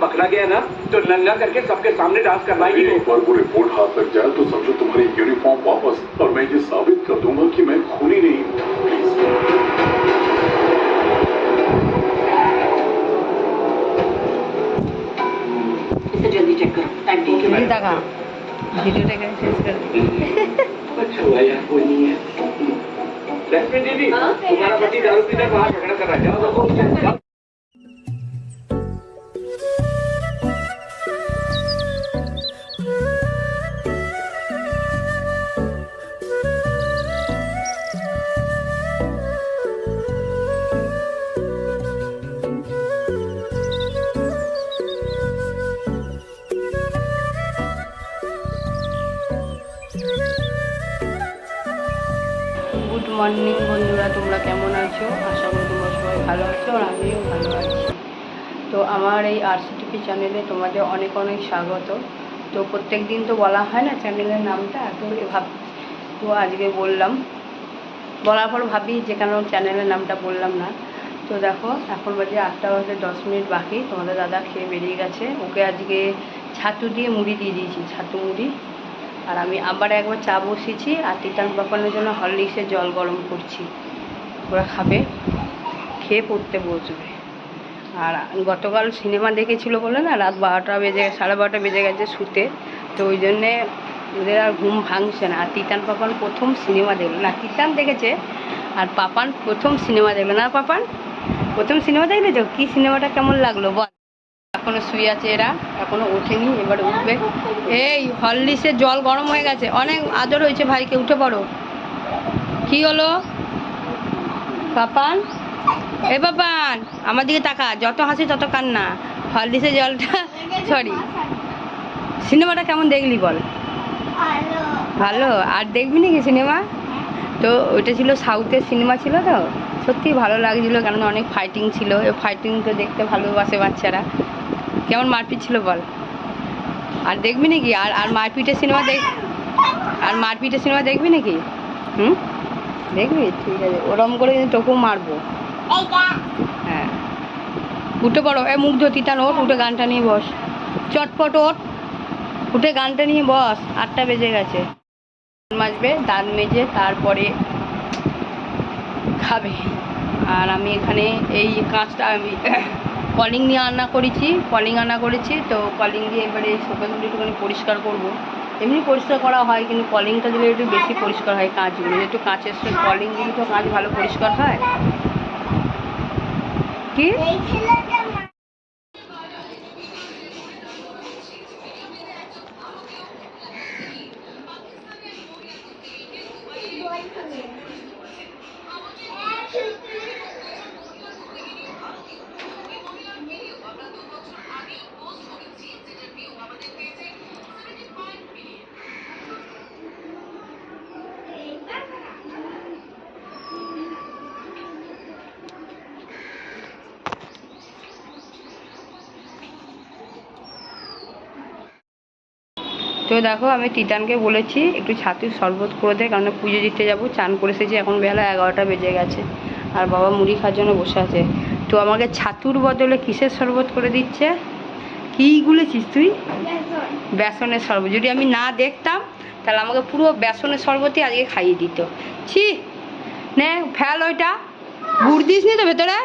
पकड़ा गया ना तो नंगा करके सबके सामने डांस करवाएगी। एक बार वो रिपोर्ट हाथ लग जाए तो समझो तुम्हारी यूनिफॉर्म वापस और मैं ये साबित कर दूँगा कि मैं खूनी नहीं हूँ। प्लीज़ जल्दी चेक करो। वीडियो कर अच्छा कोई नहीं है। दीदी तुम्हारा पति दारू झगड़ा कर रहा है। আছো? আশা করি তোমরা সবাই ভালো আছো আর আমিও ভালো আছি। তো আমার এই আরসিটিপি চ্যানেলে তোমাদের অনেক অনেক স্বাগত। তো প্রত্যেক দিন তো বলা হয় না চ্যানেলের নামটা, তো ভাব, তো আজকে বললাম। বলার পর ভাবি যে কেন চ্যানেলের নামটা বললাম না। তো দেখো, এখন বাজে আটটা বাজে দশ মিনিট বাকি, তোমাদের দাদা খেয়ে বেরিয়ে গেছে। ওকে আজকে ছাতু দিয়ে মুড়ি দিয়ে দিয়েছি, ছাতু মুড়ি। আর আমি আবার একবার চা বসিয়েছি আর তিতান পাকানোর জন্য হরলিক্সের জল গরম করছি। ওরা খাবে, খেয়ে পড়তে বসবে। আর গতকাল সিনেমা দেখেছিল বলে না, রাত বারোটা বেজে সাড়ে বারোটা বেজে গেছে শুতে। তো ওই জন্যে ওদের আর ঘুম ভাঙছে না। আর তিতান পাপান প্রথম সিনেমা দেখল না, তিতান দেখেছে, আর পাপান প্রথম সিনেমা দেখল না। পাপান, প্রথম সিনেমা দেখলে তো কী সিনেমাটা কেমন লাগল বল? এখনও শুয়ে আছে এরা, এখনও ওঠেনি, এবার উঠবে। এই হরলিক্সের জল গরম হয়ে গেছে, অনেক আদর হয়েছে ভাইকে, উঠে পড়ো। কি হলো? পাপান? এ পাপান, আমার দিকে তাকা, যত হাসি তত কান্না। হরলিক্সের জলটা সরি সিনেমাটা কেমন দেখলি বল? ভালো। আর দেখবি নাকি সিনেমা? তো ওইটা ছিল সাউথের সিনেমা ছিল তো। সত্যি ভালো লাগছিল, কেননা অনেক ফাইটিং ছিল। ফাইটিং তো দেখতে ভালোবাসে বাচ্চারা। কেমন মারপিট ছিল বল? আর দেখবি নাকি? আর আর মারপিটের সিনেমা দেখ আর মারপিটের সিনেমা দেখবি নাকি? হুম? দেখবি? ঠিক আছে। ওরম করে কিন্তু তোকেও মারবো। হ্যাঁ। উঠে পড়ো। এ মুখ মুগ্ধ তিতান ওঠ উঠে গানটা নিয়ে বস। চটপট ওঠ। উঠে গানটা নিয়ে বস। আটটা বেজে গেছে। মাজবে দাঁত মেজে তারপরে খাবে। আর আমি এখানে এই কাজটা আমি কলিং নিয়ে রান্না করেছি। কলিং রান্না করেছি তো কলিং দিয়ে এবারে শোকেসগুলো একটুখানি পরিষ্কার করব। এমনি পরিষ্কার করা হয়, কিন্তু কলিংটা দিলে একটু বেশি পরিষ্কার হয় কাঁচগুলো, একটু কাঁচের কলিং দিলে তো কাঁচ ভালো পরিষ্কার হয়। কি? তো দেখো আমি তিতানকে বলেছি একটু ছাতুর শরবত করে দে কারণ পুজো দিতে যাব। চান করে এসেছি এখন বেলা এগারোটা বেজে গেছে। আর বাবা মুড়ি খাওয়ার জন্য বসে আছে। তো আমাকে ছাতুর বদলে কিসের শরবত করে দিচ্ছে? কী গুলেছিস তুই? বেসনের শরবত। যদি আমি না দেখতাম তাহলে আমাকে পুরো বেসনের শরবতই আজকে খাইয়ে দিত। ছি! নে ফেল ওইটা। গুড় দিস নি তো ভেতরে?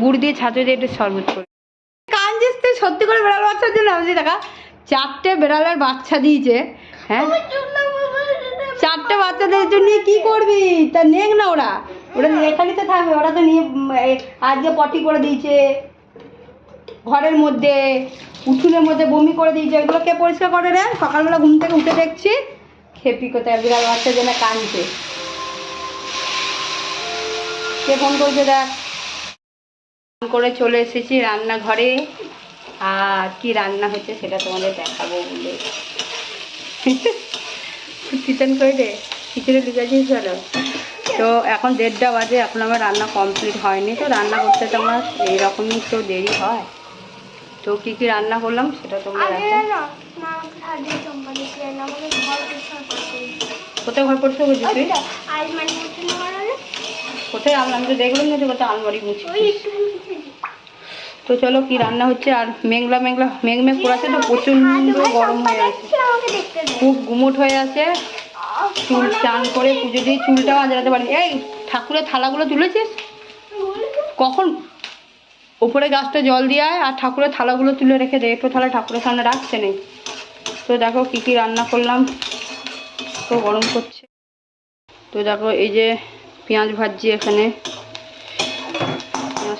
গুড় দিয়ে ছাতু দিয়ে একটু শরবত করে কাঞ্জিস তুই সত্যি করে বেড়াল বাচ্চা দিলে আমি দেখা চারটে বেড়ালের বাচ্চা দিয়েছে হ্যাঁ? চারটে বাচ্চাদের জন্য কি করবি? তা নেক না ওরা। ওরা এখানে তো থাকবে ওরা তো নিয়ে আজকে পটি করে দিয়েছে ঘরের মধ্যে উঠুনের মধ্যে বমি করে দিয়েছে এগুলো কে পরিষ্কার করে রে? সকালবেলা ঘুম থেকে উঠে দেখছি খেপি কোথায় বিড়াল বাচ্চার জন্য কাঁদছে। কে ফোন করছে দেখ? করে চলে এসেছি রান্নাঘরে। আর কি রান্না হচ্ছে সেটা তোমাদের দেখাবো বলে। কিচেন করে দে খিচুড়ি লিখেছিস চলো। তো এখন দেড়টা বাজে এখন আমার রান্না কমপ্লিট হয়নি। তো রান্না করতে তো আমার এইরকমই তো দেরি হয়। তো কী কী রান্না করলাম সেটা তোমরা দেখো। কোথায় ঘর পরিষ্কার করছিস তুই? কোথায় আলমারি? আমি তো দেখলাম না কোথায় আলমারি মুছিস তো চলো কি রান্না হচ্ছে আর মেঘলা মেঘলা মেঘ মেঘ পড়াচ্ছে তো প্রচণ্ড গরম হয়ে আছে খুব গুমোট হয়ে আছে। চুল চান করে পুজো দিয়ে চুলটাও আজরাতে পারি এই ঠাকুরের থালাগুলো তুলেছিস? কখন? উপরে গাছটা জল দিয়ে আর ঠাকুরের থালাগুলো তুলে রেখে দে। একটু থালা ঠাকুরের সামনে রাখছে নেই তো দেখো কি কি রান্না করলাম। তো গরম করছে। তো দেখো এই যে পেঁয়াজ ভাজছি এখানে।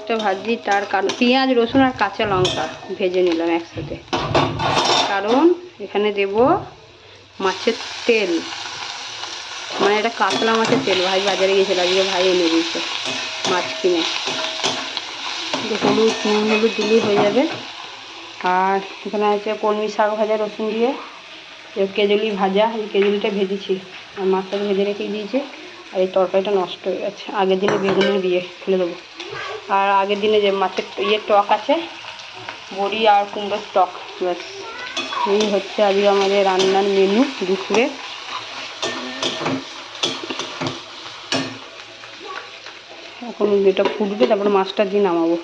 পেঁয়াজটা ভাজছি তার কারণ পেঁয়াজ, রসুন আর কাঁচা লঙ্কা ভেজে নিলাম একসাথে। কারণ এখানে দেব মাছের তেল। মানে এটা কাতলা মাছের তেল। ভাই বাজারে গিয়েছিল, আজকে ভাই এনে দিয়েছে মাছ কিনে। হলুদ, নুন, হলুদ দিলেই হয়ে যাবে। আর এখানে আছে কলমি শাক ভাজা, রসুন দিয়ে। কেজুলি ভাজা, এই কেজুলিটা ভেজেছি। আর মাছটা ভেজে রেখে দিয়েছি। আর এই তরকারিটা নষ্ট হয়ে গেছে। আগের দিনে বেগুনের দিয়ে ফেলে দেবো। আর আগের দিনে যে মাছের ইয়ের টক আছে, বড়ি আর কুমড়োর টক, ব্যাস। এই হচ্ছে আজকে আমাদের রান্নার মেনু দুপুরে। এখন এটা ফুটবে, তারপরে মাছটা দিয়ে নামাবো।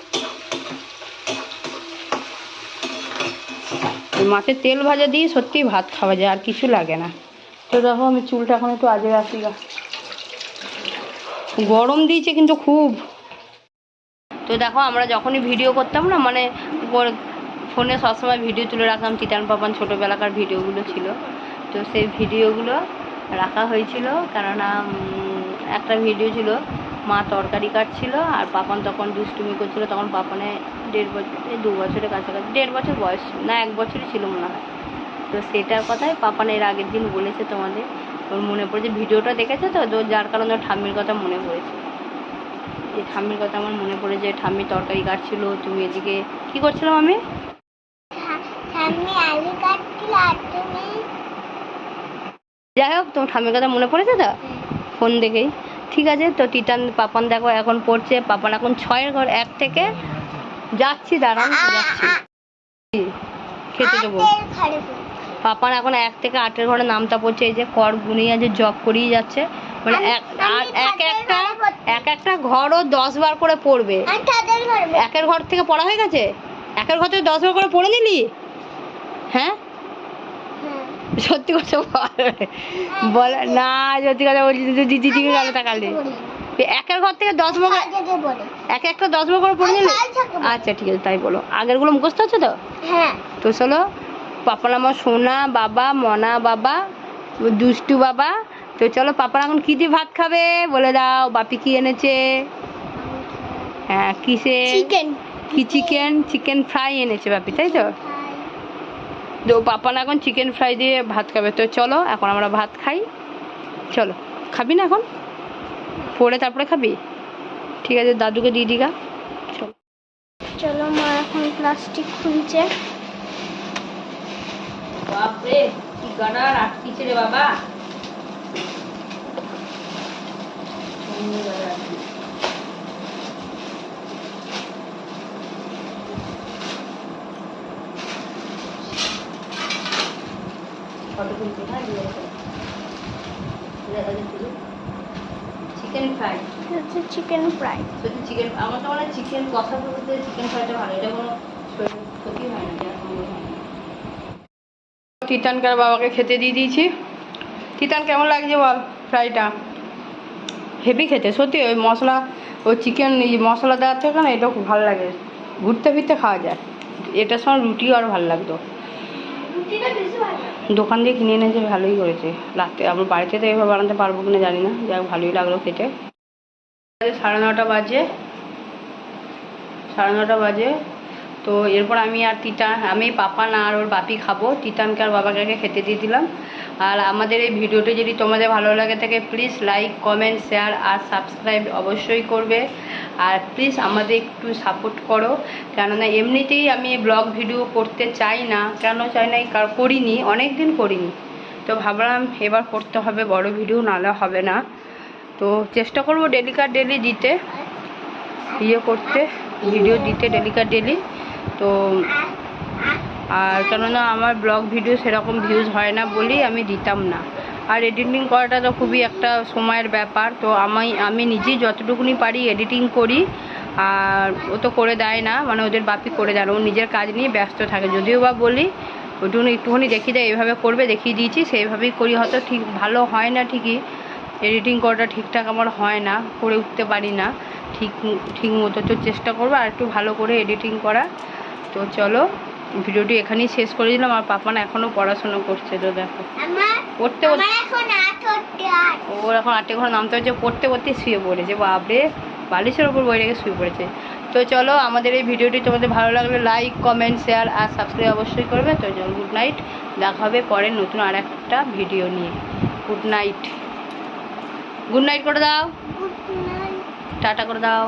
মাছের তেল ভাজা দিয়ে সত্যি ভাত খাওয়া যায়, আর কিছু লাগে না। তো দেখো আমি চুলটা এখন একটু আজে আসি গরম দিয়েছে কিন্তু খুব। তো দেখো, আমরা যখনই ভিডিও করতাম না মানে ফোনে সবসময় ভিডিও তুলে রাখতাম চিতান পাপান ছোটোবেলাকার ভিডিওগুলো ছিল। তো সেই ভিডিওগুলো রাখা হয়েছিল, কেননা একটা ভিডিও ছিল, মা তরকারি কাটছিল, আর পাপান তখন দুষ্টুমি করছিল, তখন পাপানে দেড় বছর দু বছরের কাছাকাছি, দেড় বছর বয়স, না, এক বছরই ছিল মনে হয়। তো সেটার কথাই পাপান এর আগের দিন বলেছে তোমাদের, ওর মনে পড়েছে ভিডিওটা দেখেছে তো? যার কারণে ঠাম্মির কথা মনে পড়েছে। ঠাম্মির কথা আমার মনে পড়ে পড়েছে ঠাম্মি তরকারি কাটছিল তুমি এদিকে কি করছিলাম আমি? যাই হোক তোমার ঠাম্মির কথা মনে পড়েছে তো? ফোন দেখেই। ঠিক আছে তো তিতান পাপান দেখো এখন পড়ছে পাপান এখন ছয়ের ঘর এক থেকে যাচ্ছি দাঁড়ান যাচ্ছি। খেতে দেবো। পাপান এখন এক থেকে আটের ঘরে নামটা পড়ছে এই যে কর গুনেই আছে জব করেই যাচ্ছে মানে এক আর এক একটা এক একটা ঘরও দশ বার করে পড়বে। একের ঘর থেকে পড়া হয়ে গেছে? একের ঘর থেকে দশ বার করে পড়ে নিলি? হ্যাঁ? হ্যাঁ। সত্যি কথা বল। বল না সত্যি কথা বলছি তুই দিদি দিকে গেল তাকালে। একের ঘর থেকে দশ বার করে এক একটা দশ বার করে পড়ে নিলি। আচ্ছা ঠিক আছে তাই বলো। আগেরগুলো মুখস্থ আছে তো? হ্যাঁ। তো চলো পাপার আমার সোনা বাবা মনা বাবা দুষ্টু বাবা তো চলো পাপার এখন কী দিয়ে ভাত খাবে? বলে দাও বাপি কি এনেছে? হ্যাঁ কিসে চিকেন কি চিকেন চিকেন ফ্রাই এনেছে বাপি তাই তো? তো পাপান এখন চিকেন ফ্রাই দিয়ে ভাত খাবে। তো চলো এখন আমরা ভাত খাই। চলো খাবি না এখন? পরে তারপরে খাবি? ঠিক আছে দাদুকে দিয়ে দিগা। চলো। চলো মা এখন প্লাস্টিক খুলছে। বাপরে কি গানার আটকিছে রে বাবা চিকেন ফ্রাই হচ্ছে চিকেন ফ্রাই চিকেন আমার তো মনে হয় চিকেন কষা বলতে চিকেন ফ্রাইটা ভালো এটা কোনো ক্ষতি হয় না তিতানকার বাবাকে খেতে দিয়ে দিয়েছি। তিতান কেমন লাগছে বল ফ্রাইটা হেভি খেতে সত্যি ওই মশলা ওই চিকেন এই মশলা দেওয়ার থেকে না এটা খুব ভালো লাগে। ঘুরতে ফিরতে খাওয়া যায়। এটার সঙ্গে রুটিও আর ভালো লাগতো। রুটিটা বেশি ভালো দোকান দিয়ে কিনে এনেছে ভালোই করেছে। রাতে আমার বাড়িতে তো এভাবে বানাতে পারব কিনা জানি না। যাই হোক ভালোই লাগল খেতে। সাড়ে নটা বাজে। সাড়ে নটা বাজে। তো এরপর আমি আর তিতান, আমি পাপা না আর ওর বাপি খাব। তিতানকে আর বাবাকে খেতে দিয়ে দিলাম। আর আমাদের এই ভিডিওটি যদি তোমাদের ভালো লাগে থাকে প্লিজ লাইক কমেন্ট শেয়ার আর সাবস্ক্রাইব অবশ্যই করবে। আর প্লিজ আমাদের একটু সাপোর্ট করো। কেননা এমনিতেই আমি ব্লগ ভিডিও করতে চাই না। কেন চাই না কার, করিনি অনেক দিন করিনি। তো ভাবলাম এবার করতে হবে, বড় ভিডিও নাহলে হবে না। তো চেষ্টা করব ডেলিকার ডেলি দিতে ইয়ে করতে ভিডিও দিতে ডেলিকার ডেলি তো, আর কেননা আমার ব্লগ ভিডিও সেরকম ভিউজ হয় না বলেই আমি দিতাম না। আর এডিটিং করাটা তো খুবই একটা সময়ের ব্যাপার, তো আমি আমি নিজেই যতটুকুনি পারি এডিটিং করি। আর ও তো করে দেয় না মানে ওদের বাপি করে দেয় না, ও নিজের কাজ নিয়ে ব্যস্ত থাকে। যদিও বা বলি ওইটুকুনি একটুখানি দেখিয়ে দেয় এইভাবে করবে, দেখিয়ে দিয়েছি, সেইভাবেই করি, হয়তো ঠিক ভালো হয় না ঠিকই। এডিটিং করাটা ঠিকঠাক আমার হয় না করে উঠতে পারি না। ঠিক ঠিক মতো তো চেষ্টা করব আর একটু ভালো করে এডিটিং করা। তো চলো ভিডিওটি এখানেই শেষ করে দিলাম। আর পাপান এখনও পড়াশোনা করছে তো দেখো। পড়তে ওর এখন আটে ঘরে নামতে হচ্ছে পড়তে পড়তে শুয়ে পড়েছে। বাপরে বালিশের ওপর বই রেখে শুয়ে পড়েছে। তো চলো আমাদের এই ভিডিওটি তোমাদের ভালো লাগলে লাইক কমেন্ট শেয়ার আর সাবস্ক্রাইব অবশ্যই করবে। তো চলো গুড নাইট দেখা হবে পরে নতুন আর একটা ভিডিও নিয়ে। গুড নাইট গুড নাইট করে দাও। টাটা করে দাও।